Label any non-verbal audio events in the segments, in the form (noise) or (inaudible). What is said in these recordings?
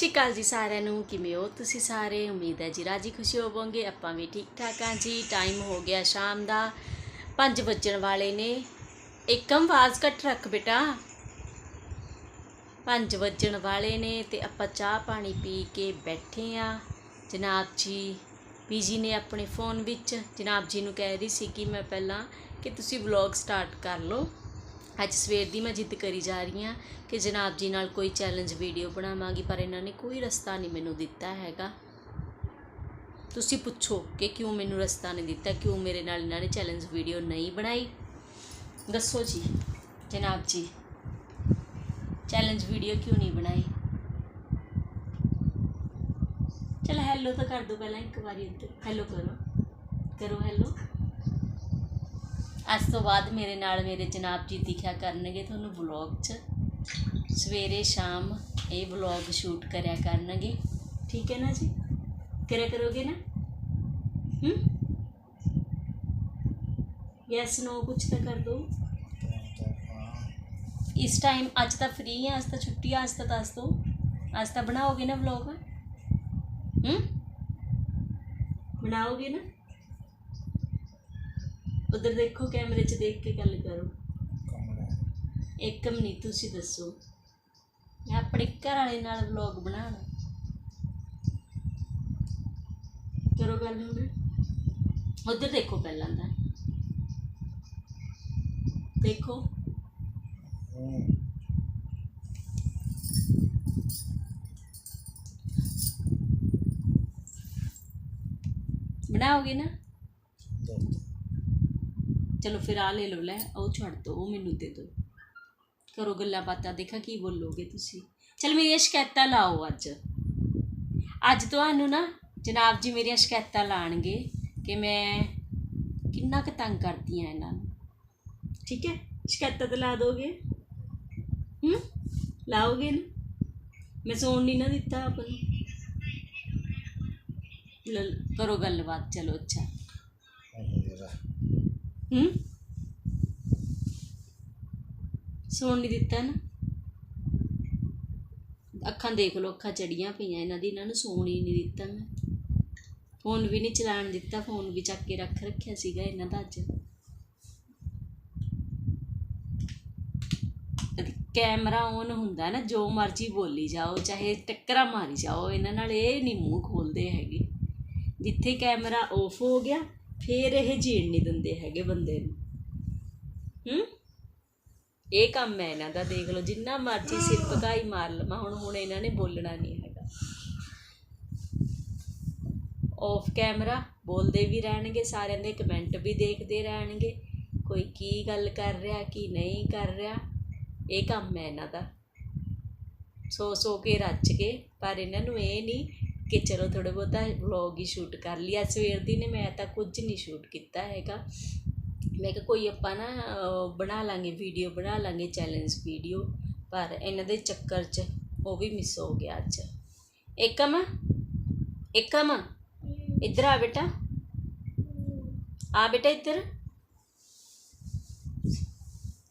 ਸਤਿ ਸ਼੍ਰੀ ਅਕਾਲ ਜੀ ਸਾਰਿਆਂ ਨੂੰ, ਕਿਵੇਂ ਹੋ ਤੁਸੀਂ ਸਾਰੇ? ਉਮੀਦ ਹੈ ਜੀ ਰਾਜੀ ਖੁਸ਼ੀ ਹੋਵੋਗੇ, ਆਪਾਂ ਵੀ ਠੀਕ ਠਾਕ ਹਾਂ ਜੀ। ਟਾਈਮ ਹੋ ਗਿਆ ਸ਼ਾਮ ਦਾ 5 ਵੱਜਣ ਵਾਲੇ ਨੇ। ਇੱਕਮ ਆਵਾਜ਼ ਘੱਟ ਰੱਖ ਬੇਟਾ। 5 ਵੱਜਣ ਵਾਲੇ ਨੇ ਤੇ ਆਪਾਂ ਚਾਹ ਪਾਣੀ ਪੀ ਕੇ ਬੈਠੇ ਆ ਜਨਾਬ ਜੀ, ਬੀਜੀ ਨੇ ਆਪਣੇ ਫੋਨ ਵਿੱਚ, ਜਨਾਬ ਜੀ ਨੂੰ ਕਹਿ ਰਹੀ ਸੀ ਕਿ ਮੈਂ ਪਹਿਲਾਂ ਕਿ ਤੁਸੀਂ ਵਲੌਗ ਸਟਾਰਟ ਕਰ ਲਓ। ਅੱਜ ਸਵੇਰ ਦੀ ਮੈਂ ਜਿੱਦ ਕਰੀ ਜਾ ਰਹੀ ਹਾਂ ਕਿ ਜਨਾਬ ਜੀ ਨਾਲ ਕੋਈ ਚੈਲੰਜ ਵੀਡੀਓ ਬਣਾਵਾਂਗੀ, ਪਰ ਇਹਨਾਂ ਨੇ ਕੋਈ ਰਸਤਾ ਨਹੀਂ ਮੈਨੂੰ ਦਿੱਤਾ ਹੈਗਾ। ਤੁਸੀਂ ਪੁੱਛੋ ਕਿ ਕਿਉਂ ਮੈਨੂੰ ਰਸਤਾ ਨਹੀਂ ਦਿੱਤਾ, ਕਿਉਂ ਮੇਰੇ ਨਾਲ ਇਹਨਾਂ ਨੇ ਚੈਲੰਜ ਵੀਡੀਓ ਨਹੀਂ ਬਣਾਈ? ਦੱਸੋ ਜੀ, ਜਨਾਬ ਜੀ ਚੈਲੰਜ ਵੀਡੀਓ ਕਿਉਂ ਨਹੀਂ ਬਣਾਈ? ਚਲ ਹੈਲੋ ਤਾਂ ਕਰ ਦੋ ਪਹਿਲਾਂ ਇੱਕ ਵਾਰੀ ਇੱਧਰ। ਹੈਲੋ ਕਰੋ। ਕਰੋ ਹੈਲੋ ਅੱਜ ਤੋਂ ਬਾਅਦ ਮੇਰੇ ਨਾਲ ਮੇਰੇ ਜਨਾਬ ਜੀ ਦਿਖਿਆ ਕਰਨਗੇ ਤੁਹਾਨੂੰ ਵਲੌਗ 'ਚ। ਸਵੇਰੇ ਸ਼ਾਮ ਇਹ ਵਲੌਗ ਸ਼ੂਟ ਕਰਿਆ ਕਰਨਗੇ। ਠੀਕ ਹੈ ਨਾ ਜੀ? ਕਰਿਆ ਕਰੋਗੇ ਨਾ? ਹੂੰ? ਯੈਸ ਨੋ ਕੁਛ ਤਾਂ ਕਰ ਦੋ। ਇਸ ਟਾਈਮ ਅੱਜ ਤਾਂ ਫ੍ਰੀ ਹੈ ਅੱਜ ਤਾਂ ਛੁੱਟੀ ਹੈ ਅੱਜ ਤਾਂ ਦੱਸ ਦੋ। ਅੱਜ ਤਾਂ ਬਣਾਓਗੇ ਨਾ ਵਲੌਗ ਹੂੰ? ਬਣਾਓਗੇ ਨਾ? ਉਧਰ ਦੇਖੋ ਕੈਮਰੇ 'ਚ ਦੇਖ ਕੇ ਗੱਲ ਕਰੋ। ਇੱਕਮ ਨਹੀਂ ਤੁਸੀਂ ਦੱਸੋ। ਮੈਂ ਆਪਣੇ ਘਰ ਵਾਲੇ ਨਾਲ ਵਲੌਗ ਬਣਾਉਣਾ। ਕਰੋ ਗੱਲ ਹੁਣ ਉਧਰ ਦੇਖੋ ਪਹਿਲਾਂ ਤਾਂ। ਦੇਖੋ। ਬਣਾਓਗੇ ਨਾ? ਚਲੋ ਫਿਰ ਆ ਲੈ ਲਓ, ਲੈ, ਉਹ ਛੱਡ ਦੋ, ਉਹ ਮੈਨੂੰ ਦੇ ਦਿਓ ਕਰੋ ਗੱਲਾਂ ਬਾਤਾਂ ਦੇਖਾਂ ਕੀ ਬੋਲੋਗੇ ਤੁਸੀਂ। ਚਲ ਮੇਰੀਆਂ ਸ਼ਿਕਾਇਤਾਂ ਲਾਓ ਅੱਜ। ਅੱਜ ਤੁਹਾਨੂੰ ਨਾ ਜਨਾਬ ਜੀ ਮੇਰੀਆਂ ਸ਼ਿਕਾਇਤਾਂ ਲਾਣਗੇ ਕਿ ਮੈਂ ਕਿੰਨਾ ਕੁ ਤੰਗ ਕਰਦੀ ਆ ਇਹਨਾਂ ਨੂੰ। ਠੀਕ ਹੈ? ਸ਼ਿਕਾਇਤਾਂ ਤਾਂ ਲਾ ਦੋਗੇ? ਹੂੰ? ਲਾਓਗੇ ਨਾ ਮੈਂ ਸੌਣ ਨਹੀਂ ਨਾ ਦਿੱਤਾ ਆਪ ਨੂੰ। ਕਰੋ ਗੱਲਬਾਤ, ਚਲੋ ਅੱਛਾ। ਹੂੰ? ਸੌਣ ਨਹੀਂ ਦਿੱਤਾ ਨਾ। ਅੱਖਾਂ ਦੇਖ ਲਓ, ਅੱਖਾਂ ਚੜੀਆਂ ਪਈਆਂ ਇਹਨਾਂ ਦੀ, ਇਹਨਾਂ ਨੂੰ ਸੌਣ ਹੀ ਨਹੀਂ ਦਿੱਤਾ ਮੈਂ। ਫੋਨ ਵੀ ਨਹੀਂ ਚਲਾਉਣ ਦਿੱਤਾ, ਫੋਨ ਵੀ ਚੱਕ ਕੇ ਰੱਖ ਰੱਖਿਆ ਸੀਗਾ ਇਹਨਾਂ ਦਾ ਅੱਜ। ਕੈਮਰਾ ਔਨ ਹੁੰਦਾ ਨਾ, ਜੋ ਮਰਜ਼ੀ ਬੋਲੀ ਜਾਓ, ਚਾਹੇ ਟੱਕਰਾਂ ਮਾਰੀ ਜਾਓ, ਇਹਨਾਂ ਨਾਲ ਇਹ ਨਹੀਂ ਮੂੰਹ ਖੋਲਦੇ ਹੈਗੇ। ਜਿੱਥੇ ਕੈਮਰਾ ਆਫ ਹੋ ਗਿਆ ਫੇਰ ਇਹ ਜੀਣ ਨਹੀਂ ਦਿੰਦੇ ਹੈਗੇ ਬੰਦੇ ਨੂੰ। ਹੂੰ? ਇਹ ਕੰਮ ਹੈ ਇਹਨਾਂ ਦਾ, ਦੇਖ ਲਓ, ਜਿੰਨਾ ਮਰਜ਼ੀ ਸਿਰ ਭਗਾਈ ਮਾਰ ਲਵਾਂ ਹੁਣ ਹੁਣ ਇਹਨਾਂ ਨੇ ਬੋਲਣਾ ਨਹੀਂ ਹੈਗਾ। ਆਫ ਕੈਮਰਾ ਬੋਲਦੇ ਵੀ ਰਹਿਣਗੇ, ਸਾਰਿਆਂ ਦੇ ਕਮੈਂਟ ਵੀ ਦੇਖਦੇ ਰਹਿਣਗੇ, ਕੋਈ ਕੀ ਗੱਲ ਕਰ ਰਿਹਾ, ਕੀ ਨਹੀਂ ਕਰ ਰਿਹਾ। ਇਹ ਕੰਮ ਹੈ ਇਹਨਾਂ ਦਾ। ਸੋ ਸੋ ਕੇ ਰੱਜ ਕੇ ਪਰ ਇਹਨਾਂ ਨੂੰ ਇਹ ਨਹੀਂ ਕਿ ਚਲੋ ਥੋੜਾ ਬਹੁਤਾ ਵਲੌਗ ਹੀ ਸ਼ੂਟ ਕਰ ਲਿਆ ਸਵੇਰ ਦੀ ਨੇ ਮੈਂ ਤਾਂ ਕੁਝ ਨਹੀਂ ਸ਼ੂਟ ਕੀਤਾ ਹੈਗਾ ਮੈਂ ਕਿਹਾ ਕੋਈ ਆਪਾਂ ਨਾ ਅਹ, ਬਣਾ ਲਾਂਗੇ ਵੀਡੀਓ ਬਣਾ ਲਾਂਗੇ ਚੈਲੰਜ ਵੀਡੀਓ ਪਰ ਇਹਨਾਂ ਦੇ ਚੱਕਰ 'ਚ ਉਹ ਵੀ ਮਿਸ ਹੋ ਗਿਆ ਅੱਜ ਏਕਮ ਏਕਮ ਇੱਧਰ ਆ ਬੇਟਾ ਆ ਬੇਟਾ ਇੱਧਰ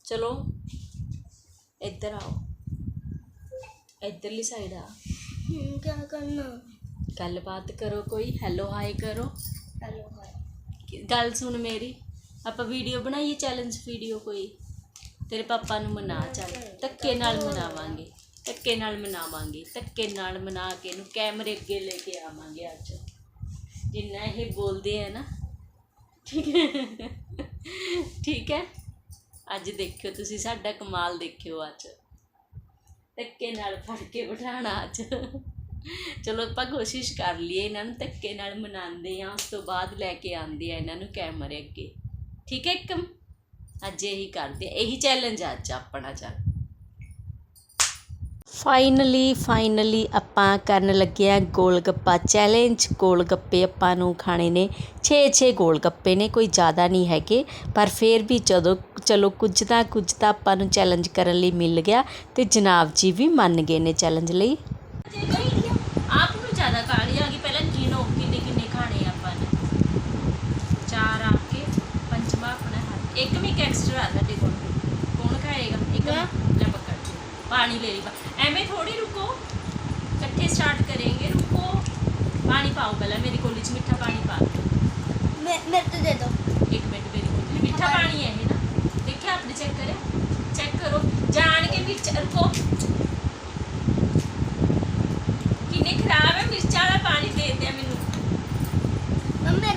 ਚਲੋ ਇੱਧਰ ਆਓ ਇੱਧਰਲੀ ਸਾਈਡ ਆ क्या करना ਗੱਲਬਾਤ ਕਰੋ ਕੋਈ ਹੈਲੋ ਹਾਈ ਕਰੋ। ਹੈਲੋ ਹਾਈ ਗੱਲ ਸੁਣ ਮੇਰੀ ਆਪਾਂ ਵੀਡੀਓ ਬਣਾਈਏ ਚੈਲੰਜ ਵੀਡੀਓ ਕੋਈ? ਤੇਰੇ ਪਾਪਾ ਨੂੰ ਮਨਾ ਚੱਲ ਧੱਕੇ ਨਾਲ ਮਨਾਵਾਂਗੇ। ਧੱਕੇ ਨਾਲ ਮਨਾਵਾਂਗੇ ਧੱਕੇ ਨਾਲ ਮਨਾ ਕੇ ਇਹਨੂੰ ਕੈਮਰੇ ਅੱਗੇ ਲੈ ਕੇ ਆਵਾਂਗੇ ਅੱਜ। ਜਿੰਨਾ ਇਹ ਬੋਲਦੇ ਆ ਨਾ। ਠੀਕ ਹੈ। ਠੀਕ ਹੈ। ਅੱਜ ਦੇਖਿਓ ਤੁਸੀਂ ਸਾਡਾ ਕਮਾਲ ਦੇਖਿਓ ਅੱਜ। ਧੱਕੇ ਨਾਲ ਫੜ ਕੇ ਬਿਠਾਣਾ ਅੱਜ। ਚਲੋ ਆਪਾਂ ਕੋਸ਼ਿਸ਼ ਕਰ ਲਈਏ ਇਹਨਾਂ ਨੂੰ ਧੱਕੇ ਨਾਲ ਮਨਾਉਂਦੇ ਆ ਉਸ ਤੋਂ ਬਾਅਦ ਲੈ ਕੇ ਆਉਂਦੇ ਆ ਇਹਨਾਂ ਨੂੰ ਕੈਮਰੇ ਅੱਗੇ। ਠੀਕ ਹੈ, ਇੱਕ ਅੱਜ ਇਹੀ ਕਰਦੇ ਇਹੀ ਚੈਲੰਜ ਅੱਜ ਆਪਣਾ ਚੱਲ। ਫਾਈਨਲੀ ਫਾਈਨਲੀ ਆਪਾਂ ਕਰਨ ਲੱਗੇ ਆ ਗੋਲ ਗੱਪਾ ਚੈਲੰਜ ਗੋਲ ਗੱਪੇ ਆਪਾਂ ਨੂੰ ਖਾਣੇ ਨੇ 6-6 ਗੋਲ ਗੱਪੇ ਨੇ, ਕੋਈ ਜ਼ਿਆਦਾ ਨਹੀਂ ਹੈਗੇ। ਪਰ ਫਿਰ ਵੀ ਜਦੋਂ, ਚਲੋ ਕੁਝ ਤਾਂ ਕੁਝ ਤਾਂ ਆਪਾਂ ਨੂੰ ਚੈਲੰਜ ਕਰਨ ਲਈ ਮਿਲ ਗਿਆ ਤੇ ਜਨਾਬ ਜੀ ਵੀ ਮੰਨ ਗਏ ਨੇ ਚੈਲੰਜ ਲਈ। ਆਪ ਨੂੰ ਜ਼ਿਆਦਾ ਕਾਲੀ ਆ ਗਈ ਪਹਿਲਾਂ ਗਿਣੋ ਕਿੰਨੇ ਕਿੰਨੇ ਖਾਣੇ ਆਪਾਂ ਨੇ ਚਾਰ ਆ ਕੇ ਪੰਜਵਾਂ ਆਪਣਾ ਹੱਥ ਇੱਕ ਵੀ ਐਕਸਟਰਾ ਆ ਤੁਹਾਡੇ ਕੋਲ ਕੌਣ ਖਾਏਗਾ ਇੱਕ ਲੈ ਪਕੜ ਪਾਣੀ ਲੈ ਲਈ ਐਵੇਂ ਥੋੜੀ ਰੁਕੋ ਇਕੱਠੇ ਸਟਾਰਟ ਕਰਾਂਗੇ ਰੁਕੋ ਪਾਣੀ ਪਾਓ ਪਹਿਲਾਂ ਮੇਰੀ ਕੋਲੀ 'ਚ ਮਿੱਠਾ ਪਾਣੀ ਪਾ ਮੈਂ ਮੇਰੇ ਤੋਂ ਦੇ ਦਿਓ ਇੱਕ ਮਿੰਟ ਮੇਰੀ ਕੋਲੀ ਮਿੱਠਾ ਪਾਣੀ ਹੈ ਇਹ ਨਾ ਦੇਖਿਆ ਆਪਨੇ ਚੈੱਕ ਕਰਿਆ ਚੈੱਕ ਕਰੋ ਜਾਣ ਕੇ ਵੀ ਰੁਕੋ ਇੰਨੀ ਖਰਾਬ ਹੈ ਮਿਰਚਾਂ ਵਾਲਾ ਪਾਣੀ ਦੇ ਦਿਆ ਮੈਨੂੰ। ਮੰਮੀ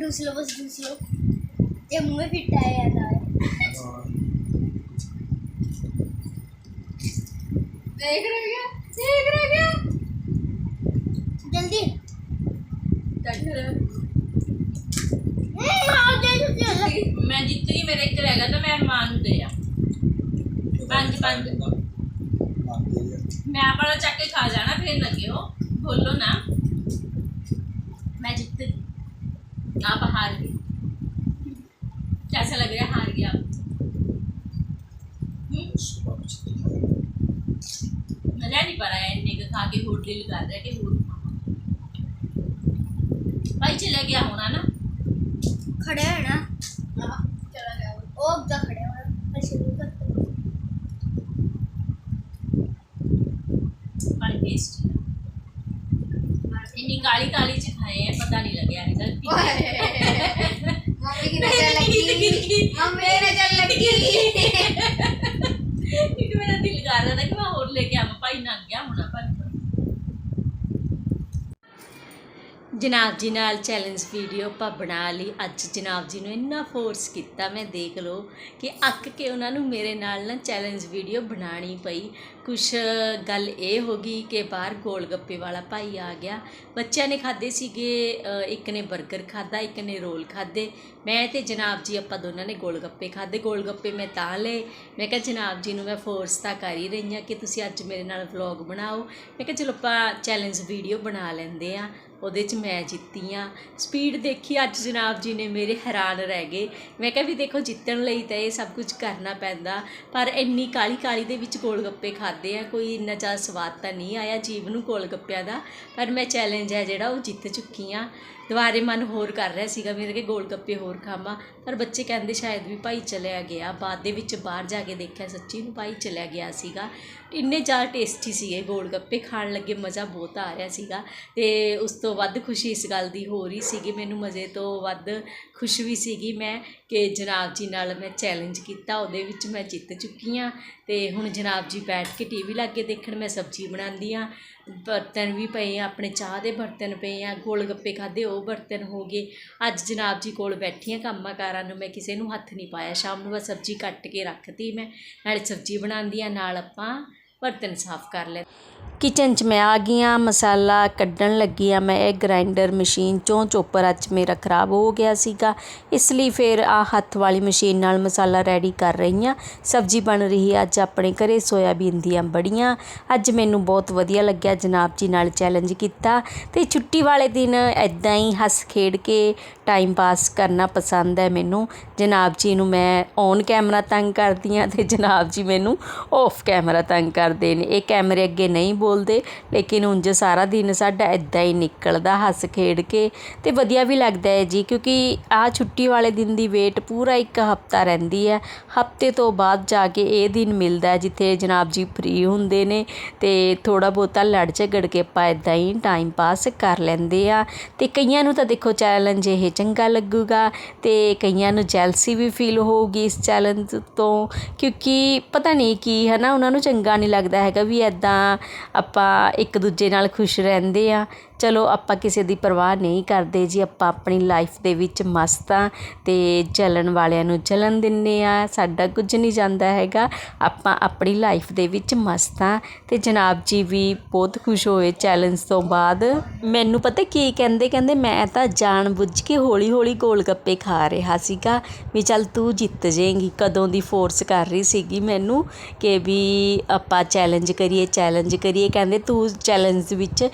दूसरो दूस लो बस दूस लो ये मुंह में फिट है याद आया एक रह गया एक रह गया जल्दी डर हम्म, हाँ, जल्दी जल्दी मैं जित गई मेरा एक रहेगा तो मैं मां ਨੂੰ ਦੇ ਆ ਪੰਜ ਪੰਜ मैं आप वाला चक के खा जाना फिर लगे हो मज़ा नहीं पा रहा है का खा के होट दिल कर रहा है कि होट। भाई चला गया होना ना? खड़े है ना? हाँ चला गया वो। वो अब तक खड़े मैं शुरू करता पानी टेस्ट इन्नी काली काली च खाए हैं पता नहीं लगे है गलती मम्मी की नज़र। लगी। मम्मी की नज़र लगी। (laughs) ਕਿਉਂਕਿ ਮੇਰਾ ਦਿਲ ਕਰ ਰਿਹਾ ਕਿ ਮੈਂ ਹੋਰ ਲੈ ਕੇ ਆਵਾਂ, ਭਾਈ ਨਾ ਗਿਆ ਹੋਣਾ ਪਰ ਜਨਾਬ ਜੀ ਨਾਲ ਚੈਲੰਜ ਵੀਡੀਓ ਆਪਾਂ ਬਣਾ ਲਈ। ਅੱਜ ਜਨਾਬ ਜੀ ਨੂੰ ਇੰਨਾ ਫੋਰਸ ਕੀਤਾ, ਮੈਂ ਦੇਖ ਲਓ ਕਿ ਅੱਕ ਕੇ ਉਹਨਾਂ ਨੂੰ ਮੇਰੇ ਨਾਲ ਨਾ ਚੈਲੰਜ ਵੀਡੀਓ ਬਣਾਣੀ ਪਈ। ਕੁਛ ਗੱਲ ਇਹ ਹੋ ਗਈ ਕਿ ਬਾਹਰ ਗੋਲ ਗੱਪੇ ਵਾਲਾ ਭਾਈ ਆ ਗਿਆ। ਬੱਚਿਆਂ ਨੇ ਖਾਦੇ ਸੀਗੇ ਇੱਕ ਨੇ 버ਗਰ ਖਾਦਾ ਇੱਕ ਨੇ ਰੋਲ ਖਾਦੇ ਮੈਂ ਤੇ ਜਨਾਬ ਜੀ ਆਪਾਂ ਦੋਨਾਂ ਨੇ ਗੋਲ ਗੱਪੇ ਖਾਦੇ ਗੋਲ ਗੱਪੇ ਮੈਂ ਤਾਂ ਲਏ। ਮੈਂ ਕਿਹਾ, ਜਨਾਬ ਜੀ ਨੂੰ ਮੈਂ ਫੋਰਸ ਤਾਂ ਕਰ ਹੀ ਰਹੀ ਹਾਂ ਕਿ ਤੁਸੀਂ ਅੱਜ ਮੇਰੇ ਨਾਲ ਵਲੌਗ ਬਣਾਓ। ਮੈਂ ਕਿਹਾ, ਚਲੋ ਆਪਾਂ ਚੈਲੰਜ ਵੀਡੀਓ ਬਣਾ ਲੈਂਦੇ ਆ ਉਹਦੇ 'ਚ ਮੈਂ ਜਿੱਤੀ ਆ ਸਪੀਡ ਦੇਖੀ ਅੱਜ ਜਨਾਬ ਜੀ ਨੇ ਮੇਰੇ ਹੈਰਾਨ ਰਹਿ ਗਏ। ਮੈਂ ਕਿਹਾ ਵੀ ਦੇਖੋ ਜਿੱਤਣ ਲਈ ਤਾਂ ਇਹ ਸਭ ਕੁਝ ਕਰਨਾ ਪੈਂਦਾ, ਪਰ ਇੰਨੀ ਕਾਲੀ ਕਾਲੀ ਦੇ ਵਿੱਚ ਗੋਲ ਗੱਪੇ ਖਾਦੇ ਆ, ਕੋਈ ਇੰਨਾ ਜ਼ਿਆਦਾ ਸਵਾਦ ਤਾਂ ਨਹੀਂ ਆਇਆ ਜੀਵ ਨੂੰ ਗੋਲ ਗੱਪਿਆਂ ਦਾ। ਪਰ ਮੈਂ ਚੈਲੰਜ ਹੈ ਜਿਹੜਾ ਉਹ ਜਿੱਤ ਚੁੱਕੀ ਆ। ਦੁਬਾਰੇ ਮਨ ਹੋਰ ਕਰ ਰਿਹਾ ਸੀਗਾ ਮੇਰੇ ਕਿ ਗੋਲ ਗੱਪੇ ਹੋਰ ਖਾਵਾਂ। ਪਰ ਬੱਚੇ ਕਹਿੰਦੇ ਸ਼ਾਇਦ ਵੀ ਭਾਈ ਚਲਿਆ ਗਿਆ। ਬਾਅਦ ਦੇ ਵਿੱਚ ਬਾਹਰ ਜਾ ਕੇ ਦੇਖਿਆ ਸੱਚੀ ਨੂੰ ਭਾਈ ਚਲਿਆ ਗਿਆ ਸੀਗਾ। ਇੰਨੇ ਜ਼ਿਆਦਾ ਟੇਸਟੀ ਸੀਗੇ ਗੋਲ ਗੱਪੇ। ਖਾਣ ਲੱਗੇ ਮਜ਼ਾ ਬਹੁਤ ਆ ਰਿਹਾ ਸੀਗਾ। ਤੇ ਉਸ ਤੋਂ ਵੱਧ ਖੁਸ਼ੀ ਇਸ ਗੱਲ ਦੀ ਹੋ ਰਹੀ ਸੀਗੀ। ਮੈਨੂੰ ਮਜ਼ੇ ਤੋਂ ਵੱਧ ਖੁਸ਼ ਵੀ ਸੀਗੀ ਮੈਂ। ਕਿ ਜਨਾਬ ਜੀ ਨਾਲ ਮੈਂ ਚੈਲੰਜ ਕੀਤਾ, ਉਹਦੇ ਵਿੱਚ ਮੈਂ ਜਿੱਤ ਚੁੱਕੀ ਹਾਂ। ਤੇ ਹੁਣ ਜਨਾਬ ਜੀ ਬੈਠ ਕੇ ਟੀਵੀ ਲਾਗੇ ਦੇਖਣ ਮੈਂ ਸਬਜ਼ੀ ਬਣਾਉਂਦੀ ਆ ਬਰਤਨ ਵੀ ਪਏ ਆ, ਆਪਣੇ ਚਾਹ ਦੇ ਬਰਤਨ ਪਏ ਆ, ਗੋਲ ਗੱਪੇ ਖਾਦੇ ਉਹ ਬਰਤਨ ਹੋ ਗਏ। ਅੱਜ ਜਨਾਬ ਜੀ ਕੋਲ ਬੈਠੀ ਆ ਕੰਮਾਂ ਕਾਰਾਂ ਨੂੰ, ਮੈਂ ਕਿਸੇ ਨੂੰ ਹੱਥ ਨਹੀਂ ਪਾਇਆ। ਸ਼ਾਮ ਨੂੰ ਬਸ ਸਬਜ਼ੀ ਕੱਟ ਕੇ ਰੱਖਤੀ ਮੈਂ, ਨਾਲੇ ਸਬਜ਼ੀ ਬਣਾਉਂਦੀ ਆ ਨਾਲ ਆਪਾਂ ਬਰਤਨ ਸਾਫ਼ ਕਰ ਲੈ ਕਿਚਨ 'ਚ ਮੈਂ ਆ ਗਈ ਹਾਂ, ਮਸਾਲਾ ਕੱਢਣ ਲੱਗੀ ਆ ਮੈਂ, ਇਹ ਗ੍ਰਾਈਂਡਰ ਮਸ਼ੀਨ ਚੋਂ, ਚੋਪਰ ਅੱਜ ਮੇਰਾ ਖਰਾਬ ਹੋ ਗਿਆ ਸੀਗਾ। ਇਸ ਲਈ ਫਿਰ ਆ ਹੱਥ ਵਾਲੀ ਮਸ਼ੀਨ ਨਾਲ ਮਸਾਲਾ ਰੈਡੀ ਕਰ ਰਹੀ ਹਾਂ। ਸਬਜ਼ੀ ਬਣ ਰਹੀ ਅੱਜ ਆਪਣੇ ਘਰੇ ਸੋਇਆਬੀਨ ਦੀਆਂ ਬੜੀਆਂ। ਅੱਜ ਮੈਨੂੰ ਬਹੁਤ ਵਧੀਆ ਲੱਗਿਆ, ਜਨਾਬ ਜੀ ਨਾਲ ਚੈਲੰਜ ਕੀਤਾ। ਤੇ ਛੁੱਟੀ ਵਾਲੇ ਦਿਨ ਐਦਾਂ ਹੀ ਹੱਸ ਖੇਡ ਕੇ ਟਾਈਮ ਪਾਸ ਕਰਨਾ ਪਸੰਦ ਹੈ ਮੈਨੂੰ। ਜਨਾਬ ਜੀ ਨੂੰ ਮੈਂ ਔਨ ਕੈਮਰਾ ਤੰਗ ਕਰਦੀ ਹਾਂ ਤੇ ਜਨਾਬ ਜੀ ਮੈਨੂੰ ਆਫ ਕੈਮਰਾ ਤੰਗ ਕਰ ਕਰਦੇ ਨੇ। ਇਹ ਕੈਮਰੇ ਅੱਗੇ ਨਹੀਂ ਬੋਲਦੇ, ਲੇਕਿਨ ਉਂਝ ਸਾਰਾ ਦਿਨ ਸਾਡਾ ਐਦਾਂ ਹੀ ਨਿਕਲਦਾ, ਹੱਸ ਖੇਡ ਕੇ। ਤੇ ਵਧੀਆ ਵੀ ਲੱਗਦਾ ਹੈ ਜੀ, ਕਿਉਂਕਿ ਆ ਛੁੱਟੀ ਵਾਲੇ ਦਿਨ ਦੀ ਵੇਟ ਪੂਰਾ ਇੱਕ ਹਫਤਾ ਰਹਿੰਦੀ ਹੈ। ਹਫ਼ਤੇ ਤੋਂ ਬਾਅਦ ਜਾ ਕੇ ਇਹ ਦਿਨ ਮਿਲਦਾ ਜਿੱਥੇ ਜਨਾਬ ਜੀ ਫ੍ਰੀ ਹੁੰਦੇ ਨੇ ਤੇ ਥੋੜਾ ਬਹੁਤਾ ਲੜ ਝਗੜ ਕੇ ਆਪਾਂ ਐਦਾਂ ਹੀ ਟਾਈਮ ਪਾਸ ਕਰ ਲੈਂਦੇ ਆ। ਤੇ ਕਈਆਂ ਨੂੰ ਤਾਂ ਦੇਖੋ ਚੈਲੰਜ ਇਹ ਚੰਗਾ ਲੱਗੂਗਾ ਤੇ ਕਈਆਂ ਨੂੰ ਜੈਲਸੀ ਵੀ ਫੀਲ ਹੋਊਗੀ ਇਸ ਚੈਲੰਜ ਤੋਂ, ਕਿਉਂਕਿ ਪਤਾ ਨਹੀਂ ਕੀ ਹੈ ਨਾ, ਉਹਨਾਂ ਨੂੰ ਚੰਗਾ ਨਹੀਂ ਲੱਗਦਾ ਹੈਗਾ ਵੀ ਇੱਦਾਂ ਆਪਾਂ ਇੱਕ ਦੂਜੇ ਨਾਲ ਖੁਸ਼ ਰਹਿੰਦੇ ਹਾਂ ਚਲੋ ਆਪਾਂ ਕਿਸੇ ਦੀ ਪਰਵਾਹ ਨਹੀਂ ਕਰਦੇ ਜੀ, ਆਪਾਂ ਆਪਣੀ ਲਾਈਫ ਦੇ ਵਿੱਚ ਮਸਤ ਹਾਂ ਅਤੇ ਜਲਣ ਵਾਲਿਆਂ ਨੂੰ ਜਲਣ ਦਿੰਦੇ ਹਾਂ ਸਾਡਾ ਕੁਝ ਨਹੀਂ ਜਾਂਦਾ ਹੈਗਾ। ਆਪਾਂ ਆਪਣੀ ਲਾਈਫ ਦੇ ਵਿੱਚ ਮਸਤ ਹਾਂ ਅਤੇ ਜਨਾਬ ਜੀ ਵੀ ਬਹੁਤ ਖੁਸ਼ ਹੋਏ ਚੈਲੰਜ ਤੋਂ ਬਾਅਦ। ਮੈਨੂੰ ਪਤਾ ਕੀ ਕਹਿੰਦੇ ਕਹਿੰਦੇ ਮੈਂ ਤਾਂ ਜਾਣ ਬੁੱਝ ਕੇ ਹੌਲੀ ਹੌਲੀ ਗੋਲ ਗੱਪੇ ਖਾ ਰਿਹਾ ਸੀਗਾ ਵੀ ਚੱਲ ਤੂੰ ਜਿੱਤ ਜਾਏਂਗੀ। ਕਦੋਂ ਦੀ ਫੋਰਸ ਕਰ ਰਹੀ ਸੀਗੀ ਮੈਨੂੰ ਕਿ ਵੀ ਆਪਾਂ ਚੈਲੰਜ ਕਰੀਏ ਚੈਲੰਜ ਕਰੀਏ। ਕਹਿੰਦੇ ਤੂੰ ਚੈਲੰਜ ਵਿੱਚ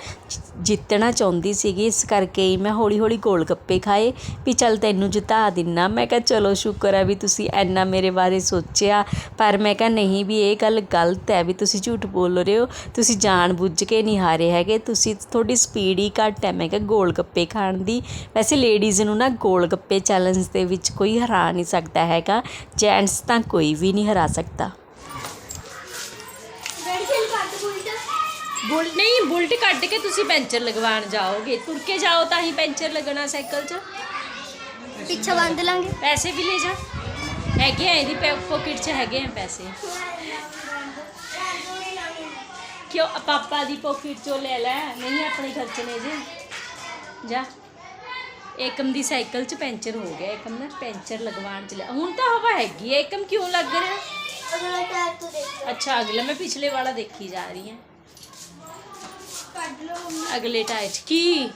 ਜਿੱਤ ਜਿੱਤਣਾ ਚਾਹੁੰਦੀ ਸੀਗੀ, ਇਸ ਕਰਕੇ ਹੀ ਮੈਂ ਹੌਲੀ ਹੌਲੀ ਗੋਲ ਗੱਪੇ ਖਾਏ ਵੀ ਚੱਲ ਤੈਨੂੰ ਜਿਤਾ ਦਿੰਨਾ। ਮੈਂ ਕਿਹਾ, ਚਲੋ, ਸ਼ੁਕਰ ਹੈ ਵੀ ਤੁਸੀਂ ਐਨਾ ਮੇਰੇ ਬਾਰੇ ਸੋਚਿਆ। ਪਰ ਮੈਂ ਕਿਹਾ, ਨਹੀਂ ਵੀ ਇਹ ਗੱਲ ਗਲਤ ਹੈ ਵੀ ਤੁਸੀਂ ਝੂਠ ਬੋਲ ਰਹੇ ਹੋ। ਤੁਸੀਂ ਜਾਣ ਬੁੱਝ ਕੇ ਨਹੀਂ ਹਾਰੇ ਹੈਗੇ। ਤੁਸੀਂ ਤੁਹਾਡੀ ਸਪੀਡ ਹੀ ਘੱਟ ਹੈ। ਮੈਂ ਕਿਹਾ, ਗੋਲ ਗੱਪੇ ਖਾਣ ਦੀ? ਵੈਸੇ ਲੇਡੀਜ਼ ਨੂੰ ਨਾ ਗੋਲ ਗੱਪੇ ਚੈਲੰਜ ਦੇ ਵਿੱਚ ਕੋਈ ਹਰਾ ਨਹੀਂ ਸਕਦਾ ਹੈਗਾ। ਜੈਂਟਸ ਤਾਂ ਕੋਈ ਵੀ ਨਹੀਂ ਹਰਾ ਸਕਦਾ ਡੈਡੀ ਚੱਲ ਕੱਟ ਬੁਲਟ ਬੁਲਟ ਨਹੀਂ ਬੁਲਟ ਕੱਢ ਕੇ ਤੁਸੀਂ ਪੈਂਚਰ ਲਗਵਾਉਣ ਜਾਓਗੇ। ਤੁਰ ਕੇ ਜਾਓ ਤਾਂ ਹੀ ਪੈਂਚਰ ਲੱਗਣਾ ਸਾਈਕਲ 'ਚ। ਪਿੱਛੇ ਬੰਦ ਲਾਂਗੇ। ਪੈਸੇ ਵੀ ਲੈ ਜਾ। ਹੈਗੇ ਆ ਇਹਦੀ ਪੋਕਟ 'ਚ ਹੈਗੇ ਆ ਪੈਸੇ। ਕਿਉਂ ਪਾਪਾ ਦੀ ਪੋਕਟ 'ਚੋਂ ਲੈ ਲੈ। ਨਹੀਂ ਆਪਣੇ ਖਰਚਣੇ ਜੇ। ਜਾ। ਏਕਮ ਦੀ ਸਾਈਕਲ 'ਚ ਪੈਂਚਰ ਹੋ ਗਿਆ। ਏਕਮ ਨਾ ਪੈਂਚਰ ਲਗਵਾਉਣ ਚ ਲਿਆ ਹੁਣ ਤਾਂ ਹਵਾ ਹੈਗੀ ਹੈ ਏਕਮ ਕਿਉਂ ਲੱਗ ਰਿਹਾ? ਅਗਲਾ ਟਾਇਰ ਤੋਂ ਦੇਖ। ਅੱਛਾ ਅਗਲਾ ਮੈਂ ਪਿਛਲੇ ਵਾਲਾ ਦੇਖੀ ਜਾ ਰਹੀ ਹਾਂ। ਅਗਲੇ ਟਾਇਰ 'ਚ। ਕੀ?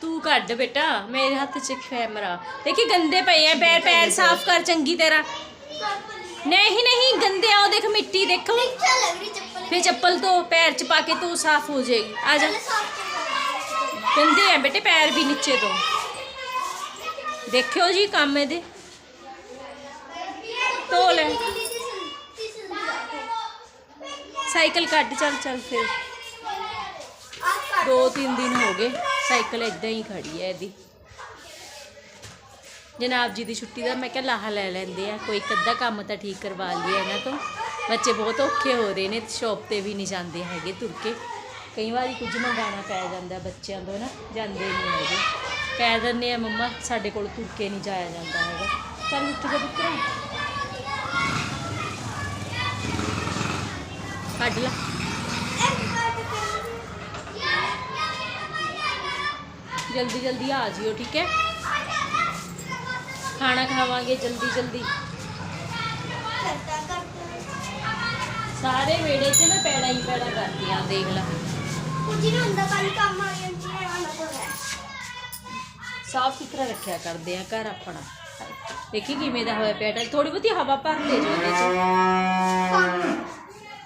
ਤੂੰ ਕੱਢ ਬੇਟਾ, ਮੇਰੇ ਹੱਥ 'ਚ ਕੈਮਰਾ ਦੇਖੀ ਗੰਦੇ ਪਏ ਆ, ਪੈਰ ਪੈਰ ਸਾਫ਼ ਕਰ ਚੰਗੀ ਤਰ੍ਹਾਂ। ਨਹੀਂ ਨਹੀਂ, ਗੰਦੇ ਆ, ਉਹ ਦੇਖ ਮਿੱਟੀ ਦੇਖੋ। ਚੱਪਲ ਫੇ ਚੱਪਲ ਤੋਂ ਪੈਰ 'ਚ ਪਾ ਕੇ ਤੂੰ ਸਾਫ਼ ਹੋ ਜਾਏਗੀ। ਆ ਜਾ। ਗੰਦੇ ਆ ਬੇਟੇ, ਪੈਰ ਵੀ ਨੀਚੇ ਤੋਂ। ਦੇਖਿਓ ਜੀ ਕੰਮ ਇਹਦੇ। ਧੋ ਲੈ। ਸਾਈਕਲ ਕੱਢ, ਚੱਲ ਚੱਲ ਫਿਰ। ਦੋ ਤਿੰਨ ਦਿਨ ਹੋ ਗਏ, ਸਾਈਕਲ ਇਦਾਂ ਹੀ ਖੜੀ ਹੈ ਇਹਦੀ। ਜਨਾਬ ਜੀ ਦੀ ਛੁੱਟੀ ਦਾ ਮੈਂ ਕਿਹਾ ਲਾਹਾ ਲੈ ਲੈਂਦੇ ਆ, ਕੋਈ ਇੱਕ ਅੱਧਾ ਕੰਮ ਤਾਂ ਠੀਕ ਕਰਵਾ ਲਈਏ ਇਹਨਾਂ ਤੋਂ। ਬੱਚੇ ਬਹੁਤ ਔਖੇ ਹੋ ਰਹੇ ਨੇ, ਸ਼ੌਪ ਤੇ ਵੀ ਨਹੀਂ ਜਾਂਦੇ ਹੈਗੇ ਤੁਰ ਕੇ। ਕਈ ਵਾਰੀ ਕੁਝ ਮੰਗਾਉਣਾ ਪੈ ਜਾਂਦਾ ਬੱਚਿਆਂ ਤੋਂ ਨਾ, ਜਾਂਦੇ ਨਹੀਂ ਹੈਗੇ। ਕਹਿ ਦਿੰਦੇ ਆ, ਮੰਮਾ, ਸਾਡੇ ਕੋਲ ਤੁਰ ਕੇ ਨਹੀਂ ਜਾਇਆ ਜਾਂਦਾ ਹੈਗਾ। ਚੱਲ ਉੱਠ ਜਾ ਪੁੱਤਰਾ। ਕੱਢ ਲਾ। ਜਲਦੀ ਜਲਦੀ ਆ ਜਿਓ ਠੀਕ ਹੈ ਖਾਣਾ ਖਾਵਾਂਗੇ ਜਲਦੀ ਜਲਦੀ ਕਰਤਾ ਕਰਤਾ ਸਾਰੇ ਵੇੜੇ 'ਚ ਨਾ ਪੈੜਾ ਹੀ ਪੈੜਾ ਕਰਦੀਆਂ ਦੇਖ ਲੈ ਕੁਝ ਨਹੀਂ ਹੁੰਦਾ ਕੱਲ ਕੰਮ ਆ ਜਾਂਦੀ ਹੈ ਆਣਾ ਕੋਲ ਸਾਫ਼ ਸੁਥਰਾ ਰੱਖਿਆ ਕਰਦੇ ਆ ਘਰ ਆਪਣਾ ਦੇਖੀ ਕਿਵੇਂ ਦਾ ਹੋਇਆ ਪਿਆ ਥੋੜੀ ਬਹੁਤੀ ਹਵਾ ਭਰ ਲੈ ਜੋ ਇਹਦੇ 'ਚ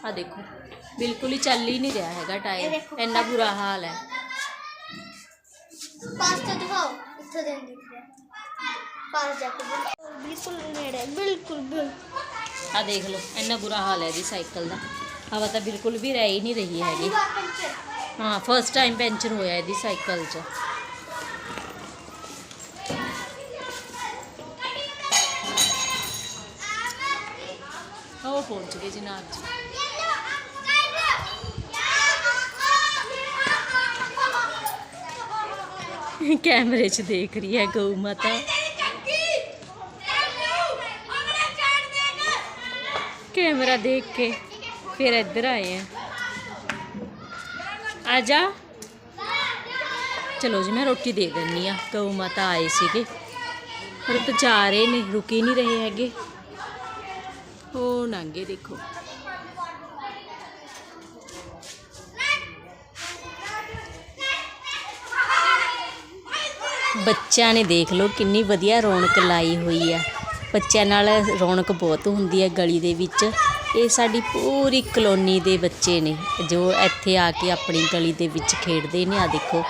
ਆ ਦੇਖੋ ਬਿਲਕੁਲ ਹੀ ਚੱਲ ਹੀ ਨਹੀਂ ਰਿਹਾ ਹੈਗਾ ਇਹ ਟਾਇਰ ਦੇਖੋ। ਇੰਨਾ ਬੁਰਾ ਹਾਲ ਹੈ ਪਾਸਤਾ ਦਿਖਾਓ ਇੱਥੇ ਦੇ ਦਿਖ ਰਿਹਾ ਪਾਸ ਜਾ ਕੇ ਦਿਖਾਓ। ਬਿਲਕੁਲ ਨੇੜੇ ਬਿਲਕੁਲ ਬਿਲਕੁਲ। ਆ ਦੇਖ ਲਓ ਇੰਨਾ ਬੁਰਾ ਹਾਲ ਹੈ ਇਹਦੀ ਸਾਈਕਲ ਦਾ। ਹਵਾ ਤਾਂ ਬਿਲਕੁਲ ਵੀ ਰਹਿ ਹੀ ਨਹੀਂ ਰਹੀ ਹੈਗੀ। ਹਾਂ ਫਸਟ ਟਾਈਮ ਪੈਂਚਰ ਹੋਇਆ ਇਹਦੀ ਸਾਈਕਲ 'ਚ। ਉਹ ਪਹੁੰਚ ਗਏ ਜਨਾਬ ਜੀ ਕੈਮਰੇ 'ਚ ਦੇਖ ਰਹੀ ਹੈ ਗਊ ਮਾਤਾ ਕੈਮਰਾ ਦੇਖ ਕੇ ਫਿਰ ਇੱਧਰ ਆਏ ਆ ਆ ਜਾ ਚਲੋ ਜੀ ਮੈਂ ਰੋਟੀ ਦੇ ਦਿੰਨੀ ਆ ਗਊ ਮਾਤਾ ਆਏ ਸੀਗੇ ਪਰ ਉਹ ਤਾਂ ਜਾ ਰਹੇ ਨੇ ਰੁਕ ਹੀ ਨਹੀਂ ਰਹੇ ਹੈਗੇ ਉਹ ਨਾਂਗੇ ਬੱਚਿਆਂ ਨੇ ਦੇਖ ਲਓ ਕਿੰਨੀ ਵਧੀਆ ਰੌਣਕ ਲਾਈ ਹੋਈ ਆ। ਬੱਚਿਆਂ ਨਾਲ ਰੌਣਕ ਬਹੁਤ ਹੁੰਦੀ ਹੈ ਗਲੀ ਦੇ ਵਿੱਚ। ਇਹ ਸਾਡੀ ਪੂਰੀ ਕਲੋਨੀ ਦੇ ਬੱਚੇ ਨੇ, ਜੋ ਇੱਥੇ ਆ ਕੇ ਆਪਣੀ ਗਲੀ ਦੇ ਵਿੱਚ ਖੇਡਦੇ ਨੇ। ਆ ਦੇਖੋ,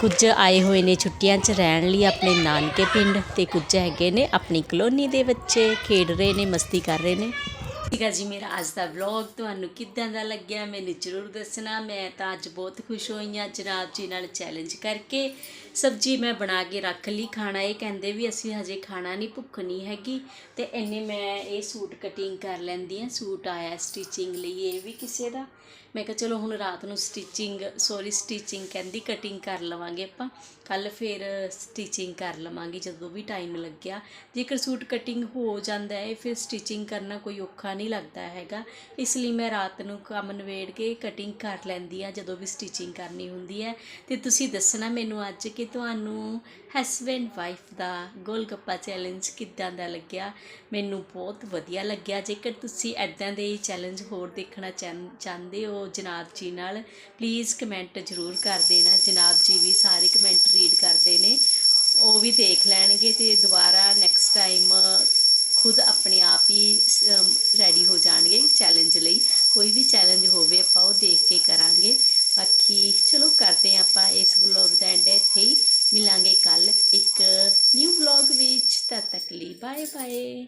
ਕੁਝ ਆਏ ਹੋਏ ਨੇ ਛੁੱਟੀਆਂ 'ਚ ਰਹਿਣ ਲਈ ਆਪਣੇ ਨਾਨਕੇ ਪਿੰਡ ਤੇ ਕੁਝ ਹੈਗੇ ਨੇ ਆਪਣੀ ਕਲੋਨੀ ਦੇ ਬੱਚੇ, ਖੇਡ ਰਹੇ ਨੇ, ਮਸਤੀ ਕਰ ਰਹੇ ਨੇ। ਠੀਕ ਹੈ ਜੀ, ਮੇਰਾ ਅੱਜ ਦਾ ਵਲੌਗ ਤੁਹਾਨੂੰ ਕਿੱਦਾਂ ਦਾ ਲੱਗਿਆ ਮੈਨੂੰ ਜ਼ਰੂਰ ਦੱਸਣਾ। ਮੈਂ ਤਾਂ ਅੱਜ ਬਹੁਤ ਖੁਸ਼ ਹੋਈ ਹਾਂ ਜਨਾਬ ਜੀ ਨਾਲ ਚੈਲੰਜ ਕਰਕੇ। ਸਬਜੀ ਮੈਂ ਬਣਾ ਕੇ ਰੱਖ ਲਈ, ਖਾਣਾ ਇਹ ਕਹਿੰਦੇ ਵੀ ਅਸੀਂ ਹਜੇ ਖਾਣਾ ਨਹੀਂ, ਭੁੱਖ ਨਹੀਂ ਹੈਗੀ। ਤੇ ਇੰਨੇ ਮੈਂ ਇਹ ਸੂਟ ਕਟਿੰਗ ਕਰ ਲੈਂਦੀ ਆ ਸੂਟ ਆਇਆ ਸਟਿਚਿੰਗ ਲਈ ਇਹ ਵੀ ਕਿਸੇ ਦਾ। ਮੈਂ ਕਿਹਾ ਚਲੋ ਹੁਣ ਰਾਤ ਨੂੰ ਸਟਿਚਿੰਗ ਸੌਰੀ ਸਟਿਚਿੰਗ ਕਹਿੰਦੀ ਕਟਿੰਗ ਕਰ ਲਵਾਂਗੇ ਆਪਾਂ। ਕੱਲ ਫਿਰ ਸਟਿਚਿੰਗ ਕਰ ਲਵਾਂਗੇ ਜਦੋਂ ਵੀ ਟਾਈਮ ਲੱਗਿਆ। ਜੇਕਰ ਸੂਟ ਕਟਿੰਗ ਹੋ ਜਾਂਦਾ ਹੈ, ਫਿਰ ਸਟਿਚਿੰਗ ਕਰਨਾ ਕੋਈ ਔਖਾ ਨਹੀਂ ਲੱਗਦਾ ਹੈਗਾ। ਇਸ ਲਈ ਮੈਂ ਰਾਤ ਨੂੰ ਕੰਮ ਨਵੇੜ ਕੇ ਕਟਿੰਗ ਕਰ ਲੈਂਦੀ ਆ ਜਦੋਂ ਵੀ ਸਟਿਚਿੰਗ ਕਰਨੀ ਹੁੰਦੀ ਹੈ। ਤੇ ਤੁਸੀਂ ਦੱਸਣਾ ਮੈਨੂੰ ਅੱਜ ਕਿ ਤੁਹਾਨੂੰ ਹਸਬੈਂਡ ਵਾਈਫ ਦਾ ਗੋਲਗੱਪਾ ਚੈਲੰਜ ਕਿੱਦਾਂ ਦਾ ਲੱਗਿਆ? ਮੈਨੂੰ ਬਹੁਤ ਵਧੀਆ ਲੱਗਿਆ। ਜੇਕਰ ਤੁਸੀਂ ਐਦਾਂ ਦੇ ਹੀ ਚੈਲੰਜ ਹੋਰ ਦੇਖਣਾ ਚਾਹੁੰਦੇ ਹੋ ਜਨਾਬ ਜੀ ਨਾਲ ਪਲੀਜ਼ ਕਮੈਂਟ ਜ਼ਰੂਰ ਕਰ ਦੇਣਾ। ਜਨਾਬ ਜੀ ਵੀ ਸਾਰੇ ਕਮੈਂਟ ਰੀਡ ਕਰਦੇ ਨੇ। ਉਹ ਵੀ ਦੇਖ ਲੈਣਗੇ ਤੇ ਦੁਬਾਰਾ ਨੈਕਸਟ ਟਾਈਮ ਖੁਦ ਆਪਣੇ ਆਪ ਹੀ ਰੈਡੀ ਹੋ ਜਾਣਗੇ ਚੈਲੰਜ ਲਈ। ਕੋਈ ਵੀ ਚੈਲੰਜ ਹੋਵੇ ਆਪਾਂ ਉਹ ਦੇਖ ਕੇ ਕਰਾਂਗੇ। ਬਾਕੀ ਚਲੋ ਕਰਦੇ ਹਾਂ ਆਪਾਂ ਇਸ ਵਲੌਗ ਦਾ ਐਂਡ ਇੱਥੇ ਹੀ ਮਿਲਾਂਗੇ ਕੱਲ ਇੱਕ ਨਿਊ ਵਲੌਗ ਵਿੱਚ, ਤਦ ਤੱਕ ਲਈ ਬਾਏ ਬਾਏ